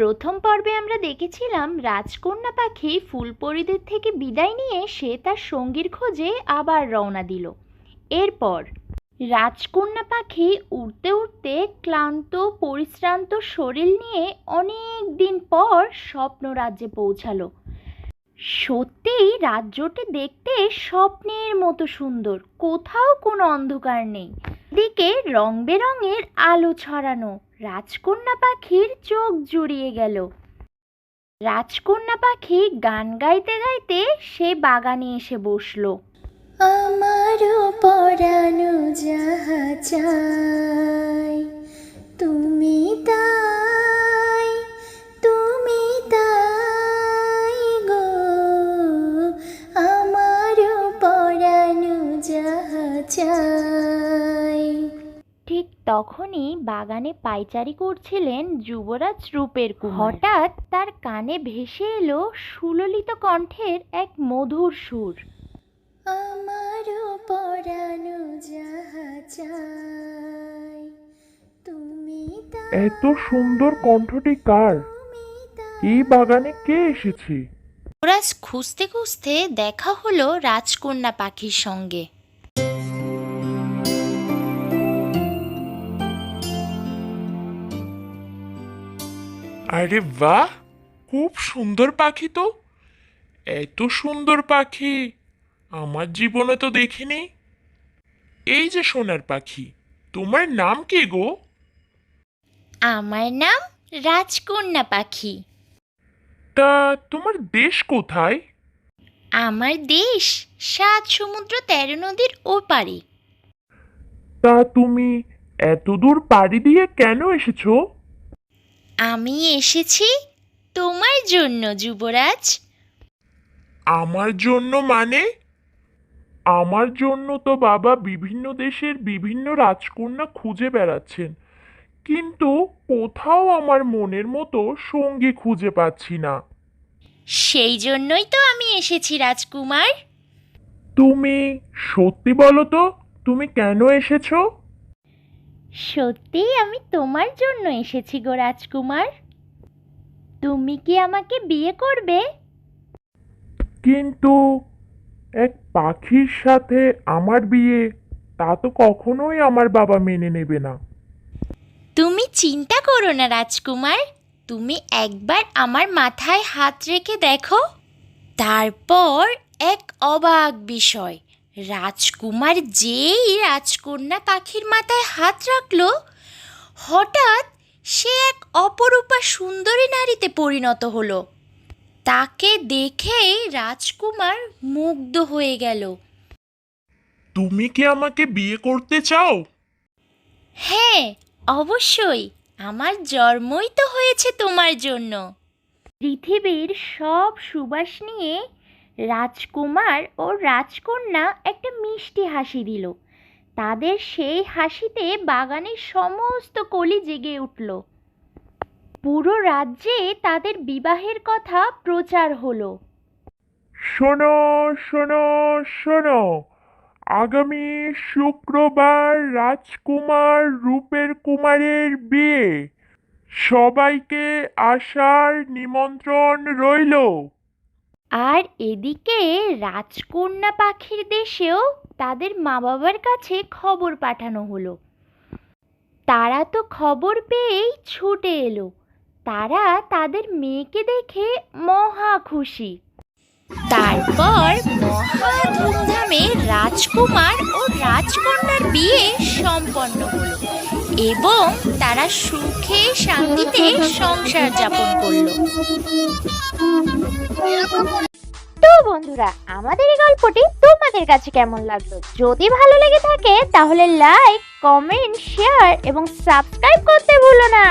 প্রথম পর্বে আমরা দেখেছিলাম রাজকন্যা পাখি ফুলপরিদের থেকে বিদায় নিয়ে সে তার সঙ্গীর খোঁজে আবার রওনা দিল। এরপর রাজকন্যা পাখি উড়তে উড়তে ক্লান্ত, পরিশ্রান্ত শরীর নিয়ে অনেক দিন পর স্বপ্ন রাজ্যে পৌঁছালো। সত্যিই রাজ্যটি দেখতে স্বপ্নের মতো সুন্দর, কোথাও কোনো অন্ধকার নেই। দিকে রং বেরঙের আলো ছড়ানো রাজকন্যা পাখির চোখ জুড়িয়ে গেল। রাজকন্যা পাখি গান গাইতে গাইতে সে বাগানে এসে বসল। আমারও পরানো যাহা চাই। তখনই বাগানে পাইচারি করছিলেন যুবরাজ রূপের কুমার। হঠাৎ তার কানে ভেসে এলো সুললিত কণ্ঠের এক মধুর সুর। আমারও পরানো যাহা চাই তুমি এত সুন্দর কণ্ঠটি কার? এই বাগানে কে এসেছে? যুবরাজ খুঁজতে খুঁজতে দেখা হলো রাজকন্যা পাখির সঙ্গে। আরে বাহ খুব সুন্দর পাখি তো। এত সুন্দর পাখি আমার জীবনে তো দেখিনি। এই যে সোনার পাখি তোমার নাম কি গো? আমার নাম রাজকন্যা পাখি। তা তোমার দেশ কোথায়? আমার দেশ সাত সমুদ্র তেরো নদীর ওপারে। তা তুমি এত দূর পাড়ি দিয়ে কেন এসেছ? আমি এসেছি তোমার জন্য যুবরাজ। আমার জন্য মানে? আমার জন্য তো বাবা বিভিন্ন দেশের বিভিন্ন রাজকন্যা খুঁজে বেড়াচ্ছেন কিন্তু কোথাও আমার মনের মতো সঙ্গী খুঁজে পাচ্ছি না। সেই জন্যই তো আমি এসেছি রাজকুমার। তুমি সত্যি বলো তো তুমি কেন এসেছ? সত্যিই আমি তোমার জন্য এসেছি গো রাজকুমার। তুমি কি আমাকে বিয়ে করবে? কিন্তু এক পাখির সাথে আমার বিয়ে তা তো কখনোই আমার বাবা মেনে নেবে না। তুমি চিন্তা করো না রাজকুমার তুমি একবার আমার মাথায় হাত রেখে দেখো। তারপর এক অবাক বিষয় রাজকুমার যেই রাজকন্যা পাখির মাথায় হাত রাখল হঠাৎ সে এক অপরূপা সুন্দরী নারীতে পরিণত হলো। তাকে দেখেই রাজকুমার মুগ্ধ হয়ে গেল। তুমি কি আমাকে বিয়ে করতে চাও? হ্যাঁ অবশ্যই। আমার জন্মই তো হয়েছে তোমার জন্য। পৃথিবীর সব সুবাস নিয়ে রাজকুমার ও রাজকন্যা একটা মিষ্টি হাসি দিল। তাদের সেই হাসিতে বাগানের সমস্ত কলি জেগে উঠল। পুরো রাজ্যে তাদের বিবাহের কথা প্রচার হলো। শোনো শোনো শোনো। আগামী শুক্রবার রাজকুমার রূপের কুমারের বিয়ে। সবাইকে আসার নিমন্ত্রণ রইল। আর এদিকে রাজকন্যা পাখির দেশেও তাদের মা বাবার কাছে খবর পাঠানো হলো। তারা তো খবর পেয়েই ছুটে এলো। তারা তাদের মেয়েকে দেখে মহা খুশি। তারপর মহা ধুমধামে রাজকুমার ও রাজকন্যার বিয়ে সম্পন্ন হলো। এবং তারা সুখে শান্তিতে সংসার যাপন করল। তো বন্ধুরা, আমাদের এই গল্পটি তোমাদের কাছে কেমন লাগল? যদি ভালো লেগে থাকে, তাহলে লাইক কমেন্ট শেয়ার এবং সাবস্ক্রাইব করতে ভুলো না।